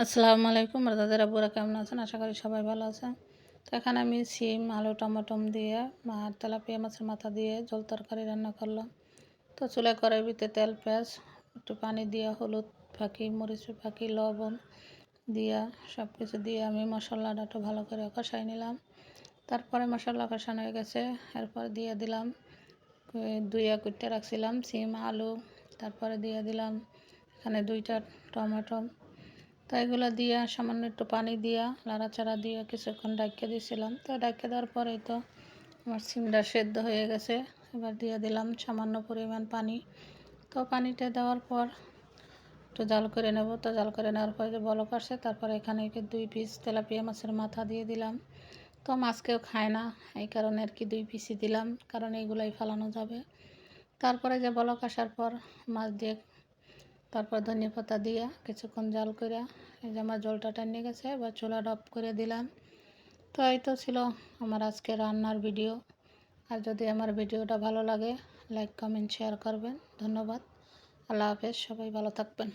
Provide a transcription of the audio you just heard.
আসসালামু আলাইকুম দাদার আব্বুরা কেমন আছেন? আশা করি সবাই ভালো আছেন। তো এখানে আমি সিম, আলু টমাটম দিয়ে, আর তেলাপিয়া মাছের মাথা দিয়ে জল তরকারি রান্না করলাম। তো চুলা কড়াই ভিতরে তেল, পেঁয়াজ, একটু পানি দিয়ে, হলুদ ফাঁকি, মরিচ ফাঁকি, লবণ দিয়া সব কিছু দিয়ে আমি মশলাটা একটু ভালো করে কষাই নিলাম। তারপরে মশলা কষানো হয়ে গেছে। এরপর দিয়ে দিলাম দুইয়া কুটতে রাখছিলাম, সিম, আলু। তারপরে দিয়ে দিলাম এখানে দুইটা টমেটো। তো এগুলো দিয়ে সামান্য একটু পানি দিয়া লাড়াচাড়া দিয়ে কিছুক্ষণ ডাকিয়ে দিয়েছিলাম তো ডাকিয়ে দেওয়ার পরেই তো আমার সিমটা সেদ্ধ হয়ে গেছে। এবার দিয়ে দিলাম সামান্য পরিমাণ পানি। তো পানিটা দেওয়ার পর একটু জাল করে নেব। তো জাল করে নেওয়ার পরে যে বলক আসে তারপরে এখানে দুই পিস তেলাপিয়া মাছের মাথা দিয়ে দিলাম। তো মাছ কেউ খায় না, এই কারণে আর কি দুই পিসই দিলাম, কারণ এইগুলাই ফালানো যাবে। তারপরে যে বলক আসার পর মাছ দিয়ে তারপর ধনিয়া পাতা দিয়া কিছুক্ষণ জাল করে এই যে আমার জলটা টানিয়ে গেছে, এবার চুলা ডপ করে দিলাম। তো এই তো ছিল আমার আজকে রান্নার ভিডিও। আর যদি আমার ভিডিওটা ভালো লাগে লাইক কমেন্ট শেয়ার করবেন। ধন্যবাদ। আল্লাহ হাফেজ, সবাই ভালো থাকবেন।